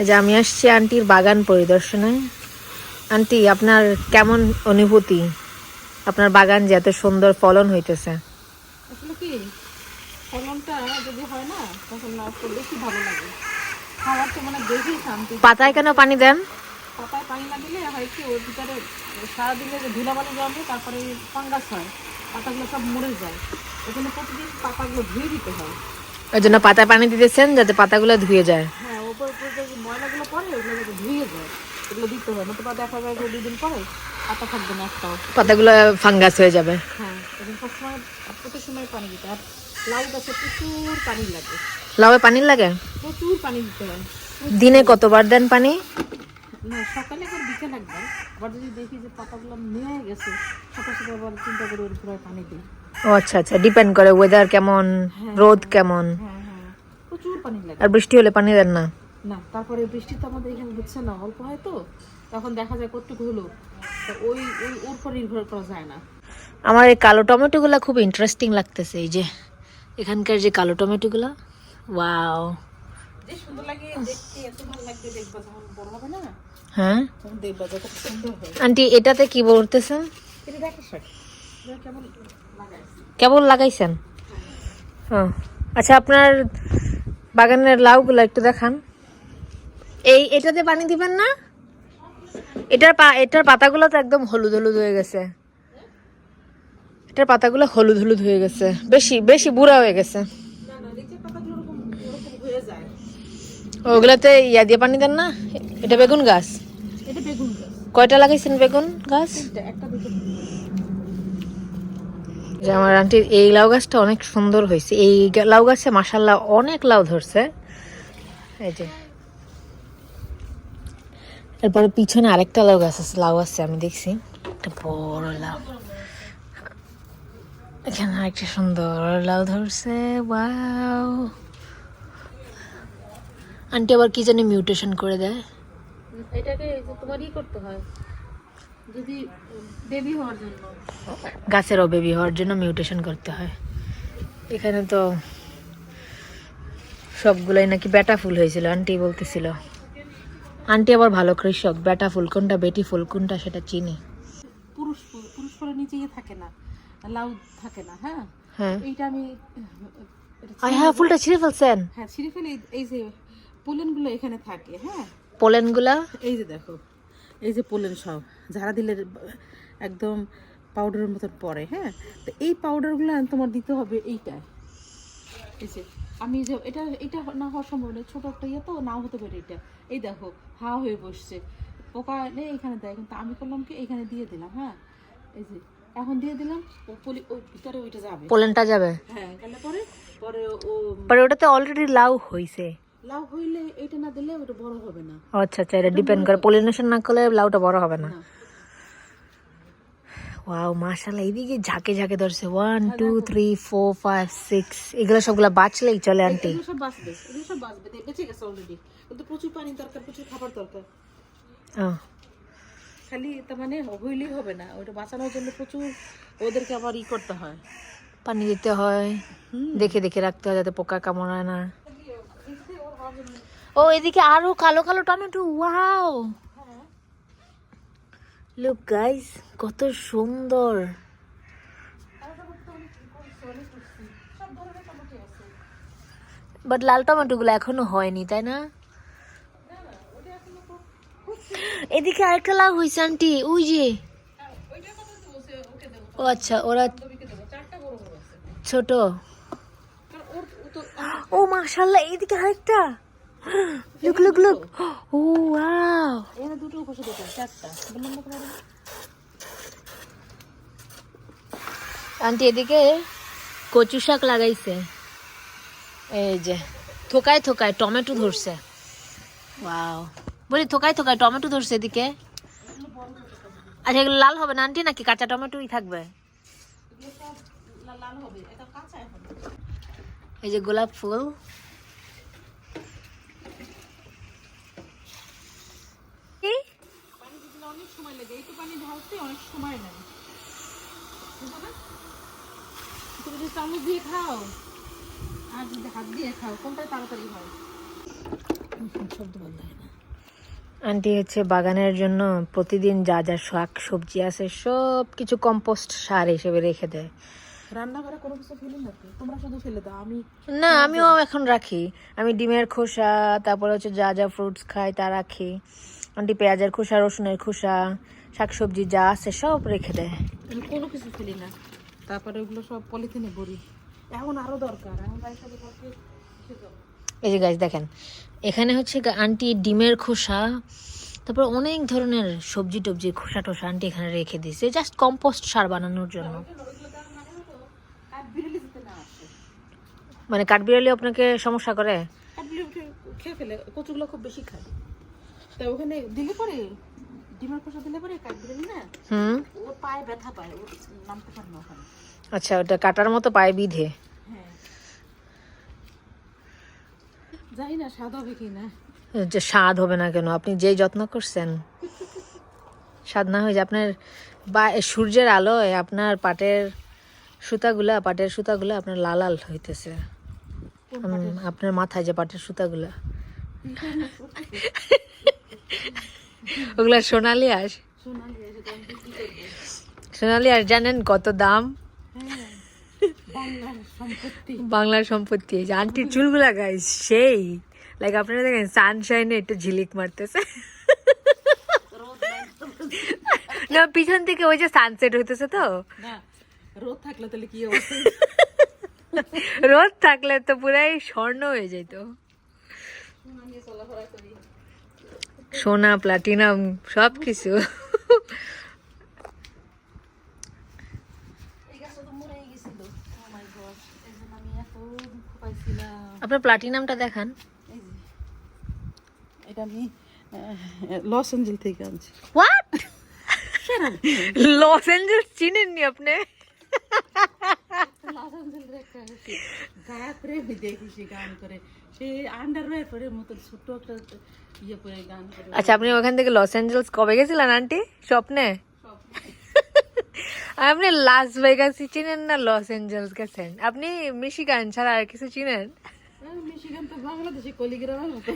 এই যে আমি আসছি আন্টির বাগান পরিদর্শনে। আন্টি আপনার কেমন অনুভূতি? আপনার বাগান যে এত সুন্দর ফলন হইতেছে। আসলে কি ফলনটা যদি হয় না তখন বেশি ভালো লাগে? খাওয়ার তো মানে বেশি শান্তি। পাতায় কেন পানি দেন? পাতায় পানি না দিলে হয় কি ওর ভিতরে ধুলাবালি জমে তারপরে ফাঙ্গাস হয় পাতাগুলো সব মরে যায়। ওখানে প্রতিদিন পাতাগুলো ধুয়ে দিতে হয়। ওই জন্য পাতায় পানি দিতেছেন যাতে পাতাগুলো ধুয়ে যায়। হ্যাঁ ময়লাগুলো যাতে ধুয়ে যায় এগুলো দিতে হয় নতুবা দেখা যায় যে দুদিন পরে পাতা থাকবে না একটাও। পাতাগুলো ফাঙ্গাস হয়ে যাবে। হ্যাঁ এবং সবসময় প্রতি সময় পানি দিতে আর লাউ গাছে প্রচুর পানি লাগে। লাউয়ে পানি লাগে? প্রচুর পানি দিতে হয়। দিনে কতবার দেন পানি? না সকালে একবার বিকেল একবার। আবার যদি দেখি যে পাতাগুলো নিয়ে গেছে সকাল সকাল আবার চিন্তা করে ওর উপরে পানি দিই। ও আচ্ছা আচ্ছা ডিপেন্ড করে ওয়েদার কেমন রোদ কেমন। হ্যাঁ হ্যাঁ প্রচুর পানি লাগে। আর বৃষ্টি হলে পানি দেন না? না তারপরে বৃষ্টি তো আমাদের এখানে হচ্ছে না অল্প হয় তো তখন দেখা যায় কতটুকু হলো। তো ওই ওই ওর উপর নির্ভর করা যায় না। আমার এই কালো টমেটোগুলো খুব ইন্টারেস্টিং লাগতেছে এই যে এখানকার যে কালো টমেটোগুলো ওয়াও যে সুন্দর লাগে দেখতে এত ভালো লাগবে দেখবা যখন বড় হবে না হ্যাঁ? হয়। আন্টি এটাতে কি বলতেছেন? কেমন কেবল লাগাইছেন? ও আচ্ছা আপনার বাগানের লাউগুলো একটু দেখান। এই এটাতে পানি দিবেন না? এটার পা এটার পাতাগুলো তো একদম হলুদ হলুদ হয়ে গেছে। এটার পাতাগুলো হলুদ হলুদ হয়ে গেছে। বেশি বেশি বুড়া হয়ে গেছে। ওগুলাতে ইয়া দিয়ে পানি দেন না? এটা বেগুন গাছ। বেগুন কয়টা লাগাইছেন বেগুন গাছ? যে আমার আন্টির এই লাউ গাছটা অনেক সুন্দর হয়েছে। এই লাউ গাছে মাসাল্লাহ অনেক লাউ ধরছে। এই যে। এরপরে পিছনে আরেকটা লাউ গাছ আছে লাউ আছে আমি দেখছি। একটা বড় লাউ। এখানে আরেকটা সুন্দর লাউ ধরছে ওয়াও। আন্টি আবার কি জানি মিউটেশন করে দেয়। এটাকে এই যে তোমার ই করতে হয়। যদি বেবি হওয়ার জন্য। গাছেরও বেবি হওয়ার জন্য মিউটেশন করতে হয়। এখানে তো সবগুলাই নাকি বেটা ফুল হয়েছিল আন্টি বলতেছিল। আন্টি আবার ভালো কৃষক বেটা ফুল কোনটা বেটি ফুল কোনটা সেটা চিনি। পুরুষ ফুল পুরুষ ফুলের নিচে ইয়ে থাকে না লাউ থাকে না হ্যাঁ? হ্যাঁ। এইটা আমি আই হ্যাঁ ফুলটা ছিঁড়ে ফেলছেন। হ্যাঁ ছিঁড়ে ফেলে এই- যে পোলেনগুলো এখানে থাকে হ্যাঁ? পোলেনগুলা? এই যে দেখো এই যে পোলেন সব ঝাড়া দিলে একদম পাউডারের মতন পড়ে হ্যাঁ? তো এই পাউডারগুলো তোমার দিতে হবে এইটায়। এই যে আমি যে এটা এটা না হওয়ার সম্ভব নেই ছোটো একটা ইয়ে তো নাও হতে পারে এটা। এই দেখো হা হয়ে বসছে। পোকা নেই এখানে দেয় কিন্তু আমি করলাম কি? এখানে দিয়ে দিলাম হ্যাঁ? এই যে এখন দিয়ে দিলাম ও পলি ওই ভিতরে ওইটা যাবে। পোলেনটা যাবে? হ্যাঁ গেলে পরে পরে ও পরে ওটাতে অলরেডি লাউ হইছে। লাউ হইলে এটা না দিলে ওটা বড় হবে না। আচ্ছা আচ্ছা এটা ডিপেন্ড করে। পলিনেশন না করলে লাউটা বড় হবে না। ওয়াও মাশাল্লাহ এইদিকে ঝাঁকে ঝাঁকে ধরছে। One two three four five six এগুলো সবগুলো বাঁচলেই চলে আন্টি সব বাঁচবে এগুলো সব বাঁচবে বেঁচে গেছে অলরেডি কিন্তু প্রচুর পানি দরকার প্রচুর খাবার দরকার। খালি তার মানে হইলেই হবে না ওটা বাঁচানোর জন্য প্রচুর ওদেরকে আবার ই করতে হয়। পানি দিতে হয় দেখে দেখে রাখতে হয় যাতে পোকা কামড়ায় না। ও এদিকে আরও কালো কালো টমেটো ওয়াও লুক গাইস কত সুন্দর। বাট লাল টমেটো গুলো এখনও হয়নি তাই না? এদিকে আরেকটা লাভ হয়েছে আন্টি ওই যে। ও আচ্ছা ওরা ছোট। ও মাশাল্লাহ এইদিকে আরেকটা। লুক লুক লুক ও ওয়াও এখানে দুটো দুটো চারটা। আন্টি এদিকে কচু শাক লাগাইছে। এই যে থোকায় থোকায় টমেটো ধরছে। ওয়াও বলি থোকায় থোকায় টমেটো ধরছে এদিকে? আচ্ছা এগুলো লাল হবে না আন্টি নাকি কাঁচা টমেটোই থাকবে? এই যে গোলাপ ফুল এই পানি দিলে অনেক সময় লাগে। তো পানি ঢালতে অনেক সময় লাগে। তুমি যদি চামচ দিয়ে খাও। আর যদি হাত দিয়ে খাও কোনটা তাড়াতাড়ি হয়? শব্দ আন্টি হচ্ছে বাগানের জন্য প্রতিদিন যা যা শাক সবজি আছে সব কিছু কম্পোস্ট সার হিসেবে রেখে দেয়। রান্নাঘরে কোনো কিছু ফেলি না তোমরা শুধু ফেলে দাও আমি না আমিও এখন রাখি। আমি ডিমের খোসা তারপরে হচ্ছে যা যা ফ্রুটস খাই তা রাখি। আন্টি পেঁয়াজের খোসা রসুনের খোসা শাকসবজি যা আছে সব রেখে দেয়। আমি কোনো কিছু ফেলি না। তারপরে ওগুলো সব পলিথিনে ভরি। এখন আরও দরকার এখন। এই যে গাছ দেখেন এখানে হচ্ছে আন্টি ডিমের খোসা তারপর অনেক ধরনের সবজি টবজি খোসা টোসা আন্টি এখানে রেখে দিয়েছে। জাস্ট কম্পোস্ট সার বানানোর জন্য কাঠ বিড়ালি যেতে না আসে মানে কাঠবিড়ালি আপনাকে সমস্যা করে? খেয়ে ফেলে কচুগুলো খুব বেশি খায়। তা ওখানে দিলে পরে ডিমের খোসা দিলে পরে কাঠ বিড়ালি না? হুম। ওর পায়ে ব্যথা পায় ও নামতে পারে না ওখানে। আচ্ছা ওটা কাটার মতো পায়ে বিধে। হ্যাঁ। জানি না স্বাদ হবে কি না। যে স্বাদ হবে না কেন আপনি যেই যত্ন করছেন। স্বাদ না হয়ে যে আপনার বা সূর্যের আলোয় আপনার পাটের সুতাগুলা পাটের সুতাগুলা আপনার লাল লাল হইতেছে। আপনার মাথায় যে পাটের সুতাগুলা। ওগুলা সোনালি আস সোনালি আর জানেন কত দাম? হ্যাঁ বাংলার সম্পত্তি। এই যে আন্টির চুলগুলা গাইস সেই। লাইক আপনারা দেখেন সানশাইনে একটু ঝিলিক মারতেছে। না পিছন থেকে ওই যে সানসেট হইতেছে তো। না রোদ থাকলে তাহলে কি অবস্থা? রোদ থাকলে তো পুরাই স্বর্ণ হয়ে যেত সোনা প্লাটিনাম সব কিছু এত আপনার প্লাটিনামটা দেখান। এটা আমি লস এঞ্জেল থেকে আনছি। হোয়াট লস এঞ্জেলস চিনেননি আপনি? লস একটা গায়ক প্রেমী দেখি গান করে। সে আন্ডারওয়্যার পরে মতন ছোট্ট একটা ইয়ে পরে গান করে। আচ্ছা আপনি ওখান থেকে লস এঞ্জেলস কবে গেছিলেন আন্টি? স্বপ্নে? সব আপনি লাস ভেগাসি চিনেন না লস এঞ্জেলস গেছেন? আপনি মিশিগান ছাড়া আর কিছু চিনেন? হ্যাঁ, মিশিগান তো বাংলাদেশে কলিগ্রামের মতো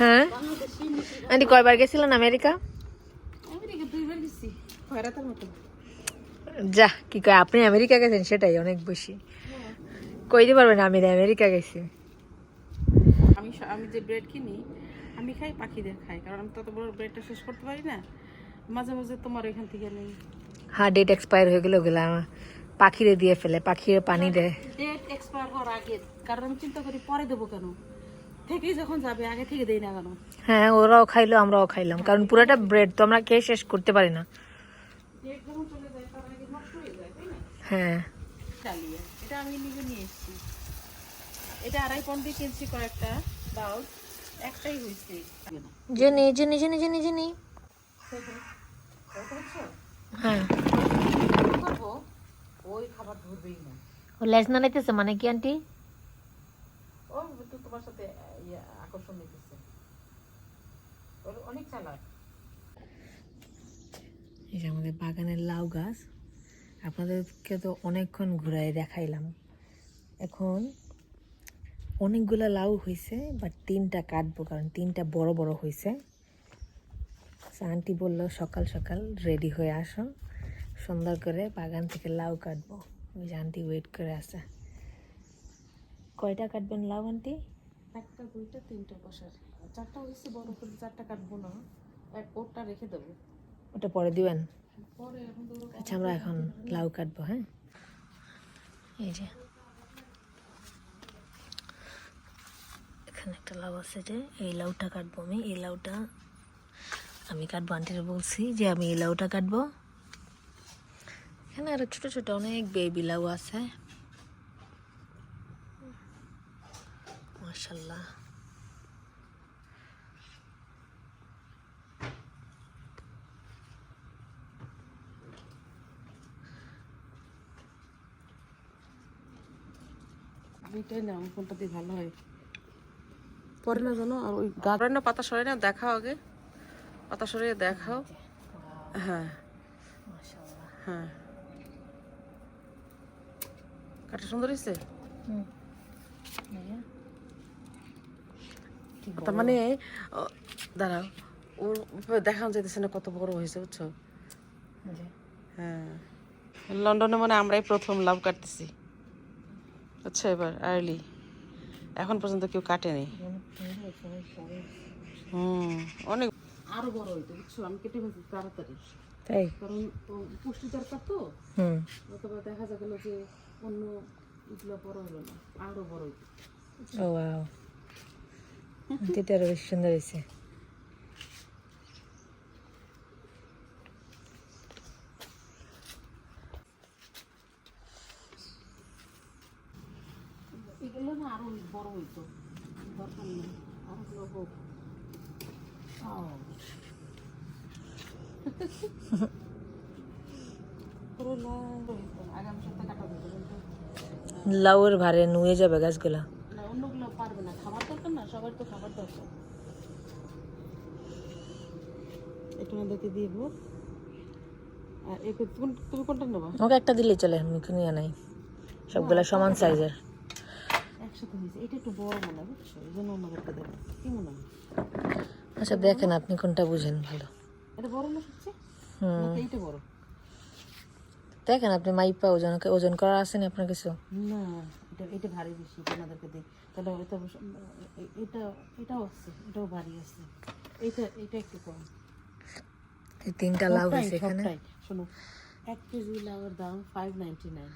হ্যাঁ? আন্টি কয়বার গেছিলেন আমেরিকা? আমেরিকা দুইবার গেছি খয়রাতার মতো যা কি কয় আপনি আমেরিকা গেছেন? সেটাই অনেক বেশি। কইতে পারবেন? আমি আমেরিকা গেছি। আমি আমি যে ব্রেড কিনি আমি খাই পাখিদের খাই কারণ আমি তত বড় ব্রেডটা শেষ করতে পারি না। মাঝে মাঝে তোমার এখান থেকে নেই। হ্যাঁ ডেট এক্সপায়ার হয়ে গেলে ওগুলো আমার পাখিরে দিয়ে ফেলে পাখিরে পানি দেয়। ডেট এক্সপায়ার হওয়ার আগে কারণ আমি চিন্তা করি পরে দেবো কেন? থেকেই যখন যাবে আগে থেকে দেই না কেন? হ্যাঁ ওরাও খাইলো আমরাও খাইলাম কারণ পুরোটা ব্রেড তো আমরা খেয়ে শেষ করতে পারি না। ডেট যখন চলে যায় তার আগে নষ্ট হয়ে যায় তাই না হ্যাঁ। চালিয়ে। এটা আমি নিজে নিয়ে এসেছি। এটা আড়াই পন্ড কিনছি কয়েকটা বাউল। একটাই হয়েছে। Jenny Jenny Jenny Jenny Jenny হ্যাঁ ওই খাবার ধরবেই না। ও লেজ না লাইতেছে মানে কি আন্টি? ও একটু তোমার সাথে ইয়ে আকর্ষণ নিতেছে। ওর অনেক চালাক। এই যে আমাদের বাগানের লাউ গাছ। আপনাদেরকে তো অনেকক্ষণ ঘুরাই দেখাইলাম। এখন অনেকগুলা লাউ হয়েছে বাট তিনটা কাটবো কারণ তিনটা বড় বড় হয়েছে আন্টি বলল সকাল সকাল রেডি হয়ে আসো। সুন্দর করে বাগান থেকে লাউ কাটবো। ওই যে আন্টি ওয়েট করে আছে। কয়টা কাটবেন লাউ আন্টি একটা দুইটা তিনটা বসার। চারটা হয়েছে বড় করে চারটা কাটবো না। এক ওরটা রেখে দেবো। ওটা পরে দিবেন? আচ্ছা আমরা এখন লাউ কাটবো হ্যাঁ? এই যে। এখানে একটা লাউ আছে যে, এই লাউটা কাটবো আমি। এই লাউটা আমি কাটবো, আন্টির বলছি যে আমি এই লাউটা কাটবো। এখানে আরও ছোট ছোট অনেক বেবি লাউ আছে। মাশাল্লাহ। না কোনটা দিয়ে ভালো হয়? পরে না জানো আর ওই গাছ না পাতা সরে না দেখাও আগে। পাতা সরিয়ে দেখাও। হ্যাঁ। হ্যাঁ। কাটা সুন্দর হয়েছে। তার মানে দাঁড়াও। ওর দেখানো যাইতেছে না কত বড় হয়েছে বুঝছ? হ্যাঁ। লন্ডনে মানে আমরাই প্রথম লাভ কাটতেছি। আচ্ছা এবার আর্লি এখন পর্যন্ত কেউ কাটেনি। হুম অনেক আরও বড় হইতো বুঝছ? আমি কেটে ফেলছি তাড়াতাড়ি। তাই? কারণ পুষ্টি দরকার তো। হুম। অথবা দেখা গেল যে অন্য এগুলো বড় হলো না আরও বড় হইতো। ও ওয়াও। এটা আরও বেশি সুন্দর হয়েছে এগুলো না আরও বড় হইতো দরকার নেই আরও গুলো হোক আও। পুরো লাল কিন্তু লাউয়ের ভারে নুয়ে যাবে গাছগুলা। অন্যগুলো পারবে না খাবার দরকার না সবার তো খাবার দরকার একটু আমাদেরকে দিয়ে দেবো আর তুমি তুমি কোনটা নেবা আমাকে একটা দিলে চলে নিয়ে নাই সবগুলা সমান সাইজের একসাথে হয়েছে। এটা একটু বড় মনে হয় বুঝছ? এই জন্য আমাদেরকে দেবো কি মনে হয়? আচ্ছা দেখেন আপনি কোনটা বুঝেন ভালো। এটা বড় না হুম। এইটা বড়? দেখেন আপনি মাইপা ওজন ওজন করা আছে না আপনার কিছু? না এটা এটা ভারী বেশি এটা আমাদেরকে দিই। তাহলে এটা এটা এটাও আছে এটাও ভারী আছে। এইটা এটা একটু কম। এই তিনটা লাউ হয়েছে এখানে। শোনো এক কেজি লাউয়ের দাম ফাইভ নাইনটি নাইন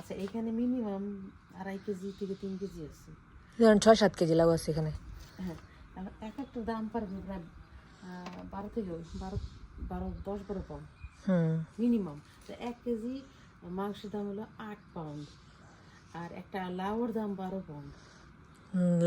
আচ্ছা এখানে মিনিমাম আড়াই কেজি থেকে তিন কেজি আছে। ধরেন ছয় সাত কেজি লাউ আছে এখানে। হ্যাঁ এক একটা দাম পারবে প্রায় বারো থেকে বারো বারো দশ বারো পাউন্ড। মিনিমাম তো এক কেজি মাংসের দাম হলো আট পাউন্ড আর একটা লাউয়ের দাম বারো পাউন্ড।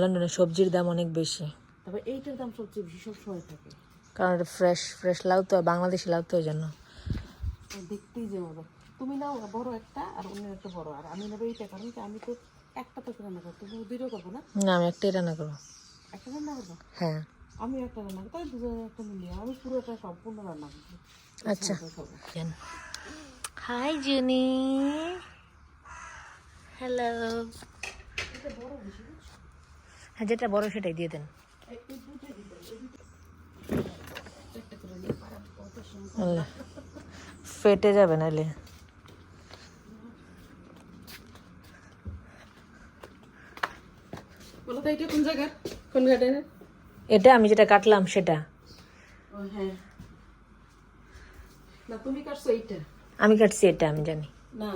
লন্ডনে সবজির দাম অনেক বেশি। তবে এইটার দাম সবচেয়ে সব সময় থাকে। কারণ ফ্রেশ ফ্রেশ লাউ তো বাংলাদেশি লাউ তো ওই জন্য। দেখতেই যে মজা তুমি নাও বড় একটা আর অন্য একটা বড়। আর আমি নেব এইটা কারণ কি আমি তো একটা তো রান্না করব তুমি দুইটাও করব না? না আমি একটাই রান্না করব। একটা রান্না করব? হ্যাঁ। আমি একটা রান্না করব তাই দুজনে একটা মিলিয়ে আমি পুরোটা সম্পূর্ণ রান্না করব। আচ্ছা। হাই জুনি। হ্যালো হ্যাঁ যেটা বড় সেটাই দিয়ে দেন। ফেটে যাবে নাহলে। বলো তো এটা কোন জায়গা কোন গার্ডেনে এটা আমি যেটা কাটলাম সেটা। ও হ্যাঁ। না তুমি কাটছো এইটা? আমি কাটছি এটা আমি জানি। না